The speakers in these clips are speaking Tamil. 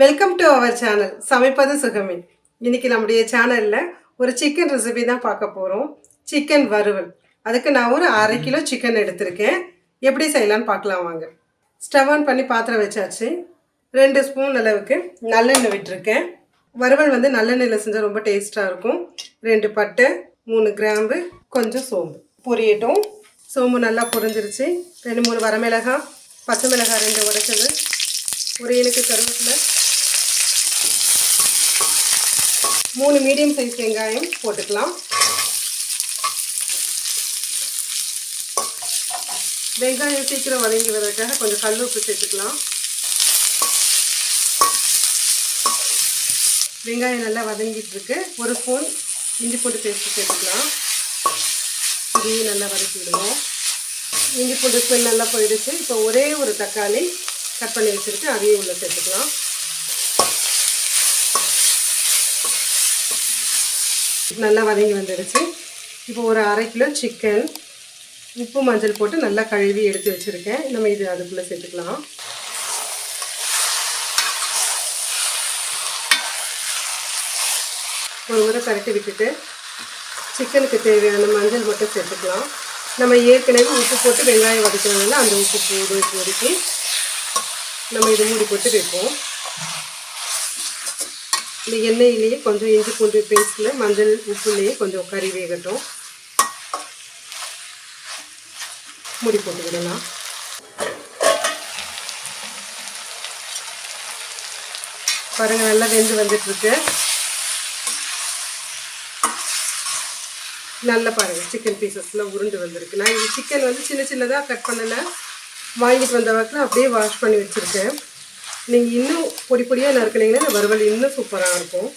வெல்கம் டு அவர் சேனல் சமைப்பது சுகமே. இன்னைக்கு நம்முடைய சேனலில் ஒரு சிக்கன் ரெசிபி தான் பார்க்க போகிறோம் சிக்கன் வறுவல். அதுக்கு நான் ஒரு அரை கிலோ சிக்கன் எடுத்திருக்கேன். எப்படி செய்யலாம்னு பார்க்கலாம் வாங்க. ஸ்டவ் ஆன் பண்ணி பாத்திரம் வச்சாச்சு. ரெண்டு ஸ்பூன் அளவுக்கு நல்லெண்ணெய் விட்டுருக்கேன். வறுவல் வந்து நல்லெண்ணெயில் செஞ்சால் ரொம்ப டேஸ்ட்டாக இருக்கும். ரெண்டு பட்டை மூணு கிராம்பு கொஞ்சம் சோம்பு. பொரியட்டும். சோம்பு நல்லா பொரிஞ்சிருச்சு. ரெண்டு மூணு வரமிளகாய் பச்சை மிளகாய் ரெண்டு உடைச்சது. ஒரு இனுக்கு கருவேப்பிலை. மூணு மீடியம் சைஸ் வெங்காயம் போட்டுக்கலாம். வெங்காயம் சீக்கிரம் வதங்கி வரதுக்காக கொஞ்சம் கல் உப்பு சேர்த்துக்கலாம். வெங்காயம் நல்லா வதங்கிட்டு இருக்கு. ஒரு ஸ்பூன் இஞ்சி போட்டு பேஸ்ட் சேர்த்துக்கலாம். இதையும் நல்லா வதக்கி விடுவோம். இஞ்சி பூண்டு ஸ்மெல் நல்லா போயிடுச்சு. இப்போ ஒரே ஒரு தக்காளி கட் பண்ணி வச்சுருக்கு. அதையும் உள்ள சேர்த்துக்கலாம். நல்லா வதங்கி வந்துடுச்சு. இப்போ ஒரு அரை கிலோ சிக்கன் உப்பு மஞ்சள் போட்டு நல்லா கழுவி எடுத்து வச்சுருக்கேன். நம்ம இது அதுக்குள்ளே சேர்த்துக்கலாம். ஒரு முறை கரட்டி விட்டுட்டு சிக்கனுக்கு தேவையான மஞ்சள் மட்டும் சேர்த்துக்கலாம். நம்ம ஏற்கனவே உப்பு போட்டு வெங்காயம் வதக்கிறதுனால அந்த உப்பு போடு இப்போதைக்கு. நம்ம இது மூடி போட்டு வைப்போம். இந்த எண்ணெயிலேயே கொஞ்சம் இஞ்சி பூண்டு பேஸ்ட்டில் மஞ்சள் உப்புலேயே கொஞ்சம் கறி வேகட்டும். மூடி போட்டு விடலாம். பாருங்கள் நல்லா வெந்து வந்துட்டுருக்கு. நல்லா பாருங்கள் சிக்கன் பீசஸ்லாம் உருண்டு வந்திருக்கு. நான் இது சிக்கன் வந்து சின்ன சின்னதாக கட் பண்ணலை. வாங்கிட்டு வந்த வாக்கில் அப்படியே வாஷ் பண்ணி வச்சுருக்கேன். நீங்கள் இன்னும் பொடி பொடியாக நறுக்கலைங்கன்னா இந்த வறுவல் இன்னும் சூப்பராக இருக்கும்.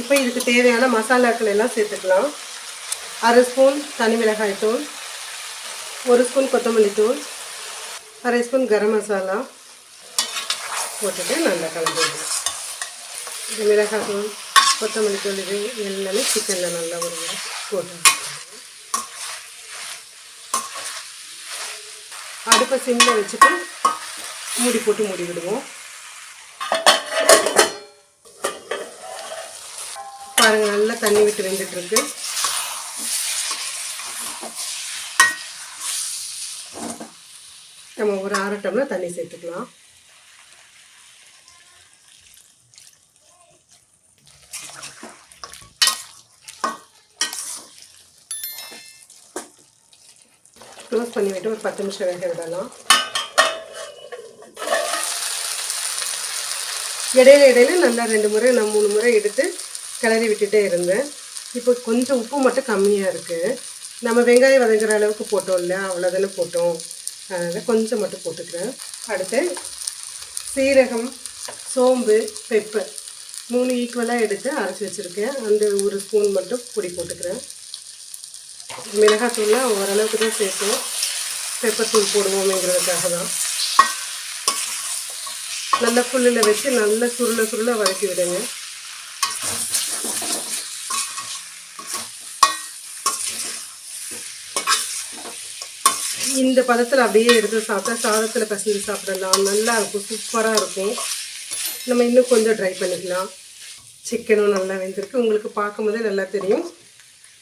இப்போ இதுக்கு தேவையான மசாலாக்கள் எல்லாம் சேர்த்துக்கலாம். அரை ஸ்பூன் தனி மிளகாய் தூள் ஒரு ஸ்பூன் கொத்தமல்லி தூள் அரை ஸ்பூன் கரம் மசாலா போட்டுட்டு நல்லா கலந்துடுவோம் இது மிளகாய் தூள் கொத்தமல்லி தூள் இது எல்லாமே சிக்கனில் நல்லா ஒரு போட்டு அடுப்பை சிம்மில் வச்சுட்டு மூடி போட்டு மூடி விடுவோம் பாருங்க நல்லா தண்ணி விட்டு வெந்துட்டு இருக்கு நம்ம ஒரு அரை டம்ளர் தண்ணி சேர்த்துக்கலாம். க்ளோஸ் பண்ணி விட்டு ஒரு பத்து நிமிஷம் வேக விடலாம். இடையில இடையில நல்லா ரெண்டு முறை நான் மூணு முறை எடுத்து கிளறி விட்டுட்டே இருந்தேன். இப்போ கொஞ்சம் உப்பு மட்டும் கம்மியாக இருக்குது நம்ம வெங்காயம் வதங்குற அளவுக்கு போட்டோம் இல்லை அவ்வளோதானே போட்டோம். அதனால் கொஞ்சம் மட்டும் போட்டுக்கிறேன். அடுத்து சீரகம் சோம்பு பெப்பர் மூணு ஈக்குவலாக எடுத்து அரைச்சி வச்சுருக்கேன். அந்த ஒரு ஸ்பூன் மட்டும் பொடி போட்டுக்கிறேன். மிளகாத்தூள்லாம் ஓரளவுக்கு தான் சேர்த்தோம் பெப்பர் தூள் போடுவோமேங்கிறதுக்காக தான். நல்லா புல்லில் வச்சு நல்லா சுருள சுருளை வதக்கி விடுங்க. இந்த பதத்தில் அப்படியே எடுத்து சாப்பிட்டா சாதத்தில் பசஞ்சு சாப்பிடலாம். நல்லா இருக்கும். சூப்பராக இருக்கும். நம்ம இன்னும் கொஞ்சம் ட்ரை பண்ணிக்கலாம். சிக்கனும் நல்லா வெந்திருக்கு. உங்களுக்கு பார்க்கும்போதே நல்லா தெரியும்.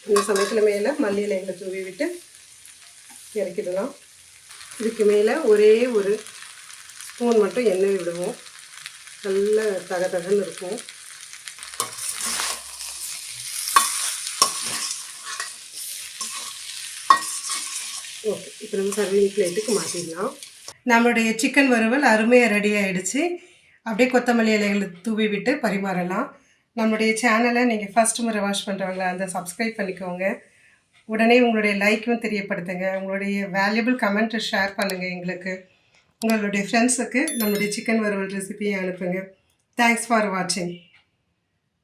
இந்த சமயத்தில் மேலே மல்லியில் எண்ணெய் தூவி விட்டு இறக்கிடலாம். இதுக்கு மேலே ஒரே ஒரு ஸ்பூன் மட்டும் எண்ணெய் விடுவோம். நல்ல தக தகன்னு இருக்கும். ஓகே இப்போ நம்ம சர்விங் பிளேட்டுக்கு மாற்றிடலாம் நம்மளுடைய சிக்கன் வறுவல் அருமையாக ரெடி ஆகிடுச்சு அப்படியே கொத்தமல்லி இலைகளை தூவி விட்டு பரிமாறலாம். நம்மளுடைய சேனலை நீங்கள் ஃபஸ்ட் முறை வாஷ் பண்ணுறவங்கள அந்த சப்ஸ்கிரைப் பண்ணிக்கோங்க. உடனே உங்களுடைய லைக்கும் தெரியப்படுத்துங்க. உங்களுடைய வேல்யூபிள் கமெண்ட்டை ஷேர் பண்ணுங்கள் எங்களுக்கு. உங்களுடைய ஃப்ரெண்ட்ஸுக்கு நம்மளுடைய சிக்கன் வறுவல் ரெசிபியை அனுப்புங்க. தேங்க்ஸ் ஃபார் வாட்சிங்